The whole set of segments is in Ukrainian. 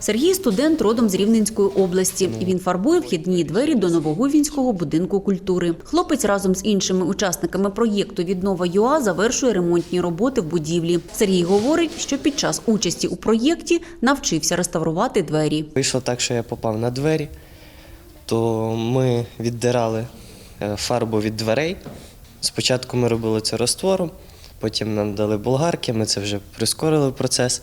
Сергій студент родом з Рівненської області. Він фарбує вхідні двері до Новогувінського будинку культури. Хлопець разом з іншими учасниками проєкту Віднова ЮА завершує ремонтні роботи в будівлі. Сергій говорить, що під час участі у проєкті навчився реставрувати двері. Вийшло так, що я попав на двері, то ми віддирали е, фарбу від дверей. Спочатку ми робили це раствором, потім нам дали болгарки, ми це вже прискорили процес.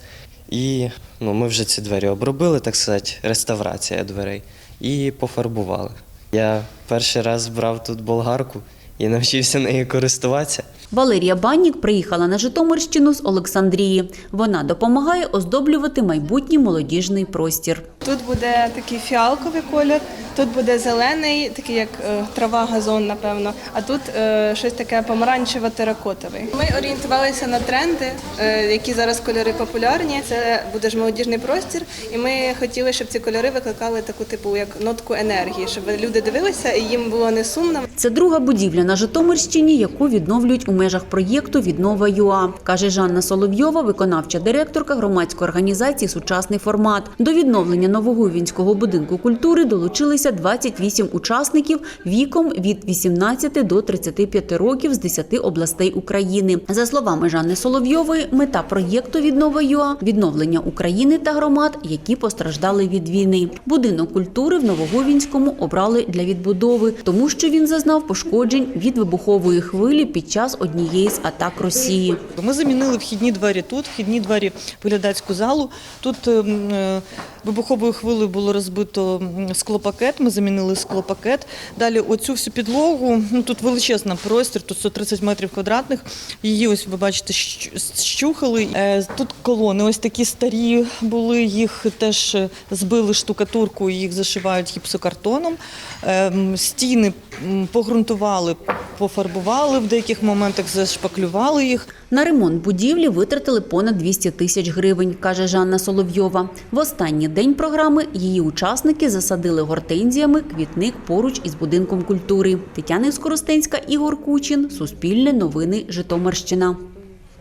І ну, ми вже ці двері обробили, так сказати, реставрація дверей, і пофарбували. Я перший раз брав тут болгарку і навчився нею користуватися. Валерія Баннік приїхала на Житомирщину з Олександрії. Вона допомагає оздоблювати майбутній молодіжний простір. Тут буде такий фіалковий колір, тут буде зелений, такий як е, трава, газон, напевно. А тут е, щось таке помаранчево-теракотовий. Ми орієнтувалися на тренди, е, які зараз кольори популярні. Це буде ж молодіжний простір, і ми хотіли, щоб ці кольори викликали таку типу як нотку енергії, щоб люди дивилися і їм було не сумно. Це друга будівля на Житомирщині, яку відновлюють у межах проєкту Віднова ЮА, каже Жанна Соловйова, виконавча директорка громадської організації Сучасний формат. До відновлення Новогувінського будинку культури долучилися 28 учасників віком від 18 до 35 років з 10 областей України. За словами Жанни Соловйової, мета проєкту Віднова ЮА відновлення України та громад, які постраждали від війни. Будинок культури в Новогувінському обрали для відбудови, тому що він зазнав пошкоджень від вибухової хвилі під час однієї з атак Росії. Ми замінили вхідні двері тут, вхідні двері в залу. Тут ем, е, вибуховою хвилею було розбито склопакет, ми замінили склопакет. Далі оцю всю підлогу, ну тут величезна простір, тут 130 метрів квадратних. Її ось ви бачите, щухали. Е, Тут колони ось такі старі були, їх теж е, збили штукатурку, їх зашивають гіпсокартоном. Ем, Стіни погрунтували, пофарбували в деяких моментах, зашпаклювали їх. На ремонт будівлі витратили понад 200 тисяч гривень, каже Жанна Соловйова. В останній день програми її учасники засадили гортензіями квітник поруч із будинком культури. Тетяна Скоростенська, Ігор Кучин, Суспільне новини, Житомирщина.